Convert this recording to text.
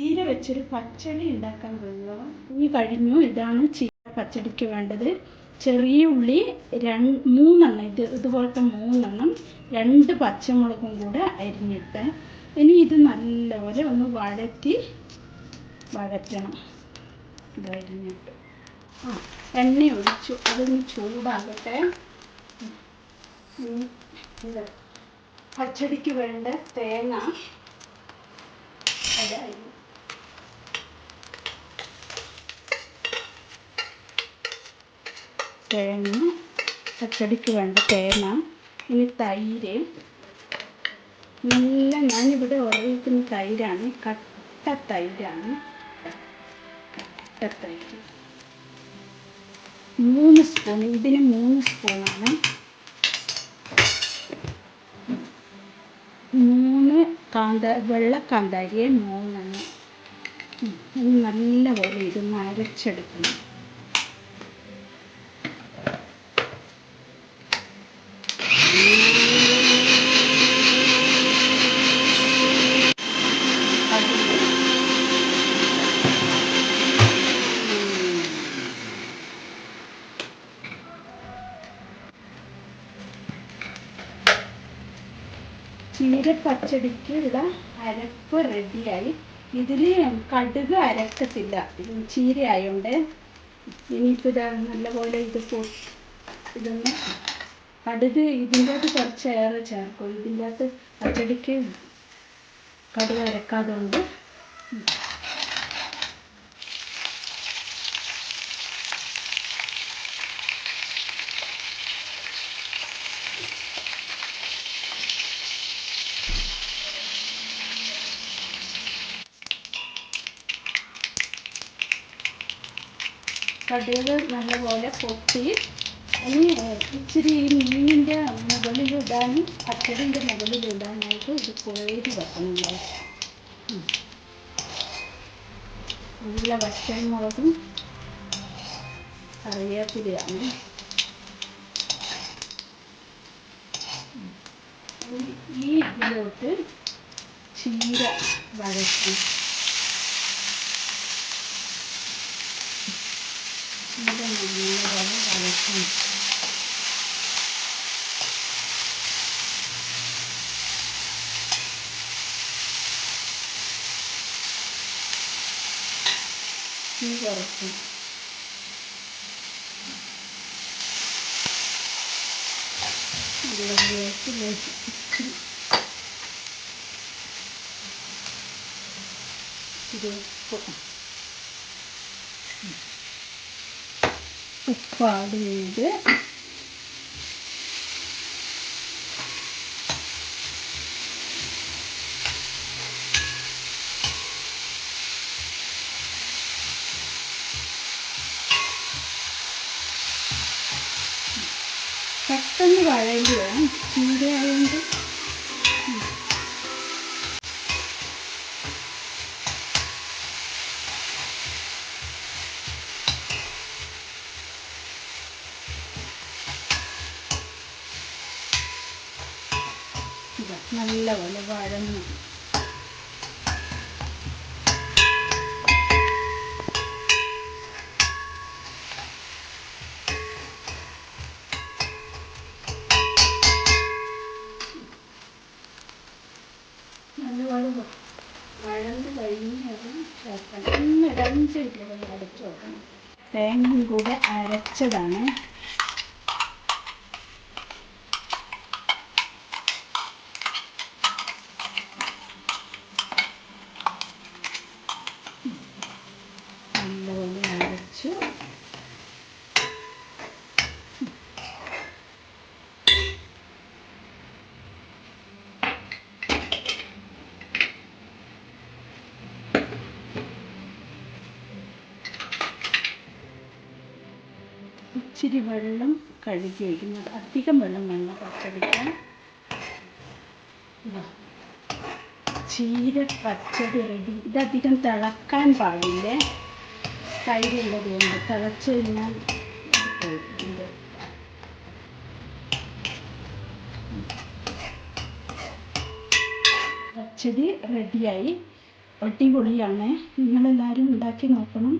ചീര വെച്ചൊരു പച്ചടി ഉണ്ടാക്കാൻ പോകുക ഈ കഴിഞ്ഞു. ഇതാണ് ചീര പച്ചടിക്ക് വേണ്ടത്. ചെറിയ ഉള്ളി രണ്ട് മൂന്നെണ്ണം. ഇത് ഇതുപോലത്തെ മൂന്നെണ്ണം. രണ്ട് പച്ചമുളകും കൂടെ അരിഞ്ഞിട്ട്. ഇനി ഇത് നല്ലപോലെ ഒന്ന് വഴറ്റി വഴറ്റണം. ഇത് അരിഞ്ഞിട്ട്. ആ എണ്ണ ഒഴിച്ചു. അതൊന്ന് ചൂടാകട്ടെ. ഇനി പച്ചടിക്ക് വേണ്ട തേങ്ങ. അതായി തേങ്ങ പച്ചടിക്ക് വേണ്ട തേങ്ങ ഇനി തൈര്. നല്ല ഞാനിവിടെ ഉപയോഗിക്കുന്ന തൈരാണ് കട്ട തൈരാണ്. കട്ട തൈര്. മൂന്ന് സ്പൂൺ ഇതിന് മൂന്ന് സ്പൂണാണ്. മൂന്ന് കാന്ത വെള്ള കാന്താരിയെ മൂന്നെണ്ണം. നല്ലപോലെ ഇത് അരച്ചെടുക്കണം കടുക് ചീര പച്ചടിക്ക് ഉള്ള അരപ്പ് റെഡിയായി. ഇതിൽ കടുക് അരക്കത്തില്ല. ചീര ആയതുകൊണ്ട് ഇനിയിപ്പോൾ ഇതാ നല്ലപോലെ ഇത് പൊ ഇതൊന്ന് കടുക് ഇതിന്റെ അകത്ത് കുറച്ച് ഏറെ ചേർക്കും. ഇതിന്റെ അകത്ത് പച്ചടിക്ക് കടുക് അരക്കാതുകൊണ്ട് കടുക് നല്ലപോലെ പൊട്ടി. ഇനി ഇച്ചിരി ഈ മീനിന്റെ മുകളിലിടാനും പച്ചടിന്റെ മുകളിലിടാനായിട്ട് ഇത് കോരി വെക്കണം. നല്ല വറ്റൽമുളകും കറിവേപ്പിലയാണ്. ഈ ഇതിലോട്ട് ചീര വഴറ്റി ചീര നല്ലപോലെ വഴറ്റി തീ കുറയ്ക്കും ഇതിലേക്ക് ലേശം ഇച്ചിരി ഇച്ചിരി ഉപ്പ് ഉപ്പ് ചെയ്ത് പെട്ടെന്ന് വഴയുക ചീര ആയതുകൊണ്ട് ഇതാ നല്ലപോലെ വഴങ്ങി നല്ലപോലെ തേങ്ങയും കൂടെ അരച്ചതാണ് നല്ലപോലെ അരച്ചു ഇച്ചിരി വെള്ളം കഴുകി വയ്ക്കുന്നത്. അധികം വെള്ളം വേണം പച്ചടിക്കാൻ ചീര പച്ചടി റെഡി ഇതധികം തിളക്കാൻ പാടില്ലേ? തൈരുള്ളത് കൊണ്ട് തിളച്ച് കഴിഞ്ഞാൽ പച്ചടി റെഡിയായി അടിപൊളിയാണ്. നിങ്ങളെല്ലാവരും ഉണ്ടാക്കി നോക്കണം.